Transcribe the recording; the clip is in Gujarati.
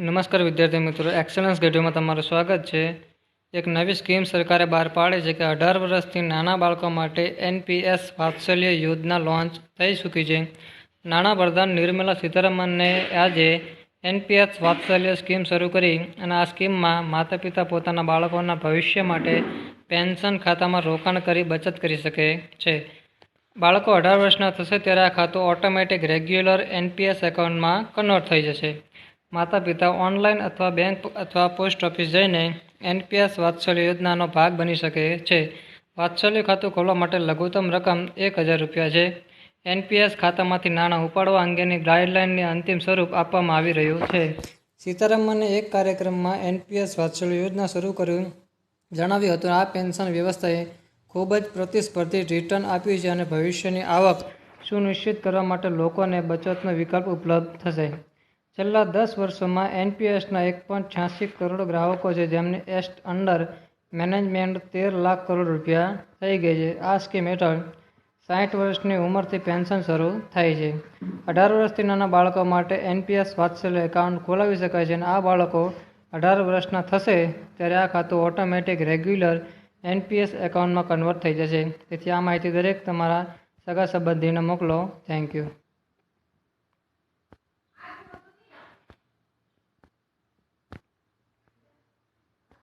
નમસ્કાર વિદ્યાર્થી મિત્રો એક્સલન્સ ગઢવીમાં તમારું સ્વાગત છે. એક નવી સ્કીમ સરકારે બહાર પાડી છે કે અઢાર વર્ષથી નાના બાળકો માટે એનપીએસ વાત્સલ્ય યોજના લોન્ચ થઈ ચૂકી છે. નાણાં પ્રધાન નિર્મલા સીતારમણને આજે એનપીએસ વાત્સલ્ય સ્કીમ શરૂ કરી અને આ સ્કીમમાં માતા પિતા પોતાના બાળકોના ભવિષ્ય માટે પેન્શન ખાતામાં રોકાણ કરી બચત કરી શકે છે. બાળકો અઢાર વર્ષના થશે ત્યારે આ ખાતું ઓટોમેટિક રેગ્યુલર એનપીએસ એકાઉન્ટમાં કન્વર્ટ થઈ જશે. માતા પિતા ઓનલાઈન અથવા બેંક અથવા પોસ્ટ ઓફિસ જઈને એનપીએસ વાત્સલ્ય યોજનાનો ભાગ બની શકે છે. વાત્સલ્ય ખાતું ખોલવા માટે લઘુત્તમ રકમ એક હજાર રૂપિયા છે. એનપીએસ ખાતામાંથી નાણાં ઉપાડવા અંગેની ગાઈડલાઇનને અંતિમ સ્વરૂપ આપવામાં આવી રહ્યું છે. સીતારામને એક કાર્યક્રમમાં એનપીએસ વાત્સલ્ય યોજના શરૂ કર્યું. જણાવ્યું હતું, આ પેન્શન વ્યવસ્થાએ ખૂબ જ પ્રતિસ્પર્ધી રિટર્ન આપ્યું છે અને ભવિષ્યની આવક સુનિશ્ચિત કરવા માટે લોકોને બચતનો વિકલ્પ ઉપલબ્ધ થશે. છેલ્લા દસ વર્ષોમાં એનપીએસના એક પોઈન્ટ છ્યાસી કરોડ ગ્રાહકો છે, જેમની એસ્ટ અંડર મેનેજમેન્ટ તેર લાખ કરોડ રૂપિયા થઈ ગઈ છે. આ સ્કીમ હેઠળ સાઠ વર્ષની ઉંમરથી પેન્શન શરૂ થાય છે. અઢાર વર્ષથી નાના બાળકો માટે એનપીએસ વાત્સલ્ય એકાઉન્ટ ખોલાવી શકાય છે અને આ બાળકો અઢાર વર્ષના થશે ત્યારે આ ખાતું ઓટોમેટિક રેગ્યુલર એનપીએસ એકાઉન્ટમાં કન્વર્ટ થઈ જશે. તેથી આ માહિતી દરેક તમારા સગા સંબંધીને મોકલો. Thank you.